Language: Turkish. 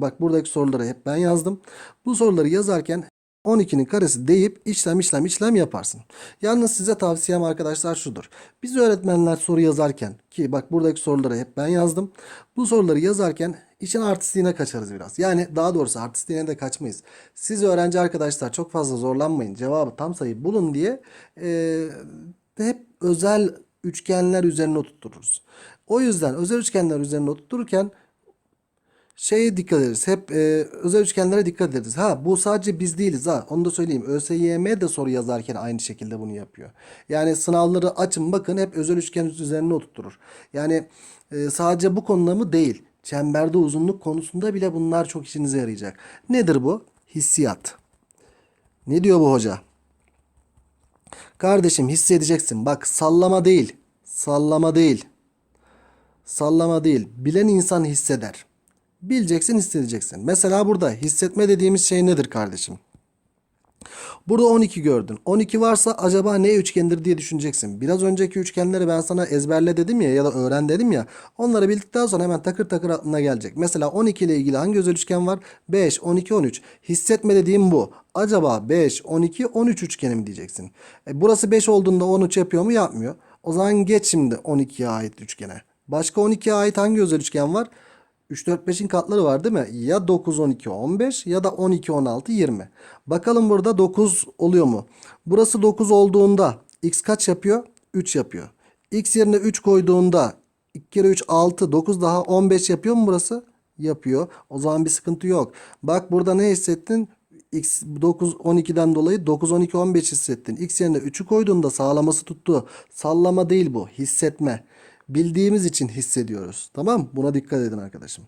bak buradaki soruları hep ben yazdım. Bu soruları yazarken 12'nin karesi deyip işlem işlem işlem yaparsın. Yalnız size tavsiyem arkadaşlar şudur. Biz öğretmenler soru yazarken ki bak buradaki soruları hep ben yazdım. Bu soruları yazarken işin artistliğine kaçarız biraz. Yani daha doğrusu artistliğine de kaçmayız. Siz öğrenci arkadaşlar çok fazla zorlanmayın. Cevabı tam sayı bulun diye e, hep özel üçgenler üzerine oturturuz. O yüzden özel üçgenler üzerine oturturken şeye dikkat ederiz. Hep e, özel üçgenlere dikkat ederiz. Ha bu sadece biz değiliz ha. Onu da söyleyeyim. ÖSYM de soru yazarken aynı şekilde bunu yapıyor. Yani sınavları açın bakın hep özel üçgen üzerine oturtur. Yani e, sadece bu konuda mı değil. Çemberde uzunluk konusunda bile bunlar çok işinize yarayacak. Nedir bu? Hissiyat. Ne diyor bu hoca? Kardeşim hissedeceksin. Bak sallama değil. Sallama değil. Sallama değil. Bilen insan hisseder. Bileceksin, hissedeceksin. Mesela burada hissetme dediğimiz şey nedir kardeşim? Burada 12 gördün. 12 varsa acaba ne üçgendir diye düşüneceksin. Biraz önceki üçgenleri ben sana ezberle dedim ya ya da öğren dedim ya. Onları bildikten sonra hemen takır takır aklına gelecek. Mesela 12 ile ilgili hangi özel üçgen var? 5, 12, 13. Hissetme dediğim bu. Acaba 5, 12, 13 üçgeni mi diyeceksin. E, burası 5 olduğunda 13 yapıyor mu? Yapmıyor. O zaman geç şimdi 12'ye ait üçgene. Başka 12'ye ait hangi özel üçgen var? 3, 4, 5'in katları var değil mi? Ya 9, 12, 15 ya da 12, 16, 20. Bakalım burada 9 oluyor mu? Burası 9 olduğunda x kaç yapıyor? 3 yapıyor. x yerine 3 koyduğunda 2 kere 3 6, 9 daha 15 yapıyor mu burası? Yapıyor. O zaman bir sıkıntı yok. Bak burada ne hissettin? X 9 12'den dolayı 9 12 15 hissettin. X yerine 3'ü koyduğunda sağlaması tuttu. Sallama değil bu. Hissetme. Bildiğimiz için hissediyoruz. Tamam? Buna dikkat edin arkadaşım.